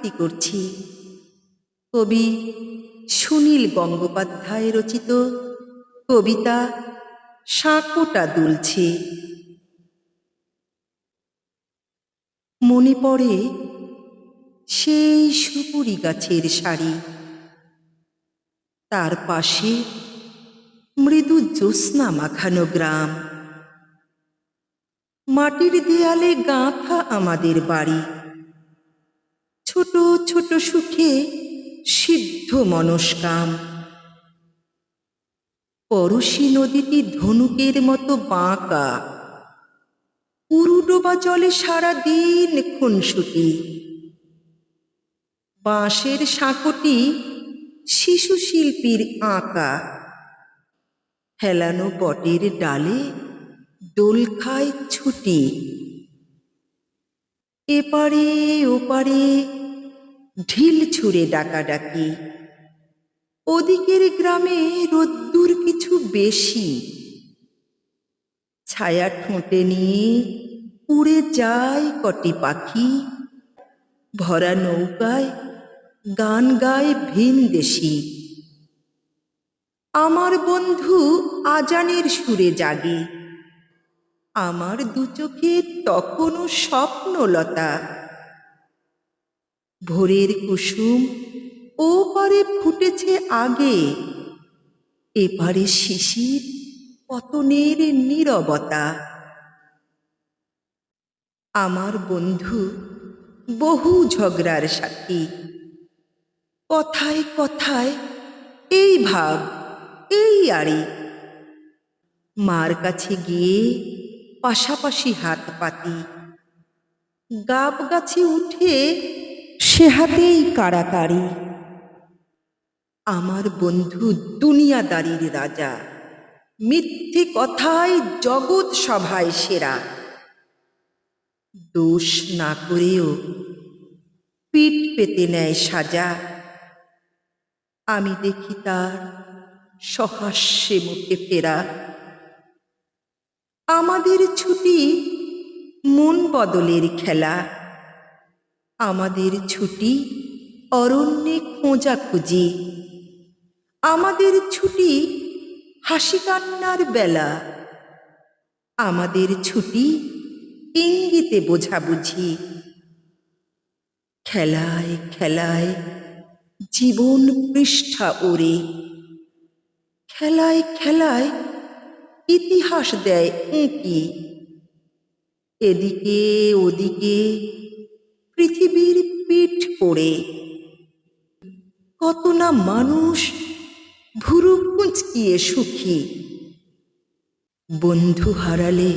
আবৃত্তি করছি। কবি সুনীল গঙ্গোপাধ্যায় রচিত কবিতা সাঁকোটা দুলছে। মনে পড়ে সেই সুপুরি গাছের শাড়ি তার পাশে মৃদু জ্যোৎস্না মাখানো গ্রাম। মাটির দেয়ালে গাঁথা আমাদের বাড়ি। ছোট ছোট সুখে সিদ্ধ মনস্কাম। পরশী নদীটি ধনুকের মতো বাঁকা। উরুডোবা জলে সারা দিন খুনসুটি। বাঁশের সাঁকোটি শিশু শিল্পীর আঁকা। হেলানো বটের ডালে দোল খায় ছুটি। এপারে ওপারে ঢিল ছুঁড়ে ডাকাডাকি। ওদিকের গ্রামে রোদ্দুর কিছু বেশি। ছায়া ঠোঁটে নিয়ে উড়ে যায় কটি পাখি। ভরা নৌকায় গান গায় ভিন দেশি। আমার বন্ধু আজানের সুরে জাগে। আমার দু চোখে তখনও স্বপ্নলতা। ভোরের কুসুম ও পারে ফুটেছে আগে। এপারে শিশির পতনের নীরবতা। আমার বন্ধু বহু ঝগড়ার সাথী কথায় কথায় এই ভাব, এই আড়ি। মার কাছে গিয়ে পাশাপাশি হাত পাতি। গাব গাছে উঠে সে হাতেই কাড়াকাড়ি আমার বন্ধু দুনিয়াদারির রাজা, মিথ্যে কথায় জগৎ সভায় সেরা। দোষ না করেও পিঠ পেতে নেয় সাজা। আমি দেখি তার সহাস্যে মুখে ফেরা। আমাদের ছুটি মন বদলের খেলা। আমাদের ছুটি অরণ্যে খোঁজাখুঁজি আমাদের ছুটি হাসি কান্নার বেলা। আমাদের ছুটি ইঙ্গিতে বোঝাবুঝি খেলায় খেলায় জীবন পৃষ্ঠা ওরে খেলায় খেলায় ইতিহাস দেয় উঁকি। এদিকে ওদিকে পৃথিবীর পিঠ পড়ে। কত না মানুষ ভুরু কুঁচকিয়ে সুখী। বন্ধু হারালে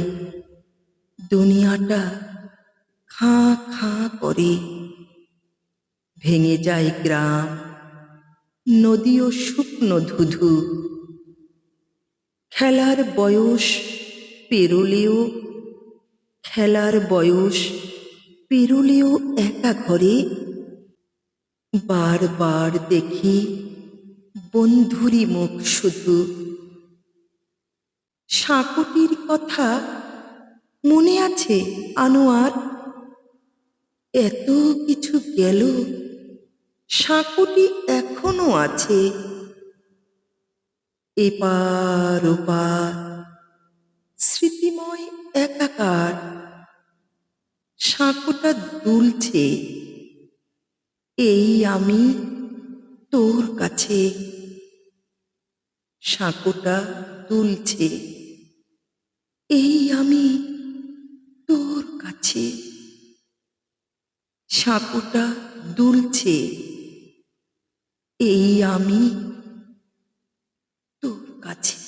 দুনিয়াটা খাঁ খাঁ করে। ভেঙে যায় গ্রাম, নদীও শুকনো ধুধু। খেলার বয়স পেরোলেও খেলার বয়স পেরোলেও একা ঘরে বারবার দেখি বন্ধুরি মুখ শুধু। সাঁকুটির কথা মনে আছে আনোয়ার? এত কিছু গেল, সাঁকুটি এখনও আছে। এপার ওপার, স্মৃতিময় একাকার। সাঁকোটা দুলছে, এই আমি তোর কাছে। সাঁকোটা দুলছে, এই আমি তোর কাছে। সাঁকোটা দুলছে, এই আমি তোর কাছে।